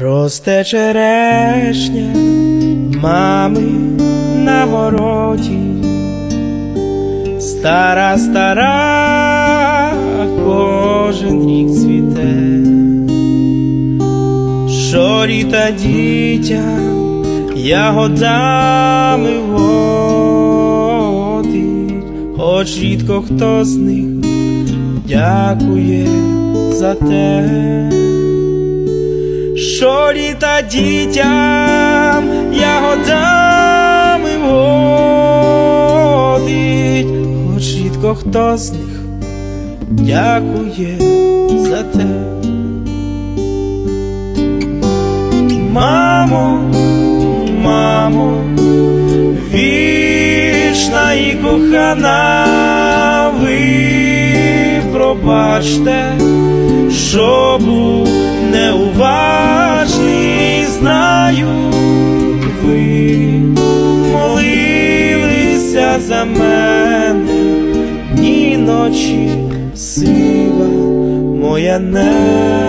Росте черешня мами на городі, стара, стара, кожен рік цвіте, що літа дітям ягодами водить, хоч рідко хто з них дякує за те що літа дітям ягодами водить, хоч рідко хто з них дякує за те. Мамо, мамо, вічна і кохана, ви пробачте, що був неуважний, знаю, ви молилися за мене, ні ночі сива моя не.